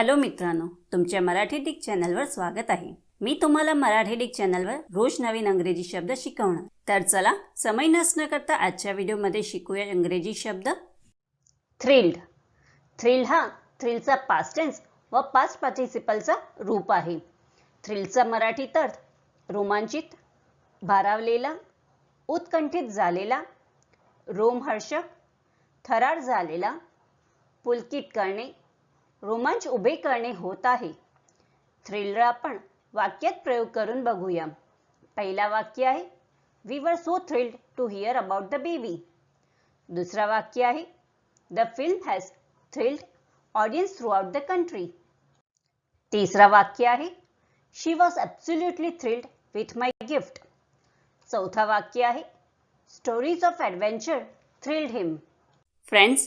Hello मित्रांनो तुमच्या Marathi Dick चॅनलवर स्वागत आहे. मी तुम्हाला मराठी डिक चॅनलवर रोज नवीन अंग्रेजी शब्द शिकवणार. तर चला समय नसणं करता आजच्या व्हिडिओमध्ये शिकूया इंग्रजी शब्द. थ्रिल्ड थ्रिल हा थ्रिलचा पास्ट टेन्स व पास्ट पार्टिसिपलचा रूप आहे. थ्रिलचा मराठी अर्थ रोमांचित भारावलेला उत्कंठित झालेला रोमहर्षक थरार झालेला पुलकित करणे रोमांच उभे करणे होत आहे. थ्रिलर आपण वाक्यात प्रयोग करून बघूया. पहिला वाक्य आहे we were so thrilled to hear about the baby दुसरा वाक्य आहे the film has thrilled audience throughout the country तिसरा वाक्य आहे she was absolutely thrilled with my gift चौथा वाक्य आहे stories of adventure thrilled him friends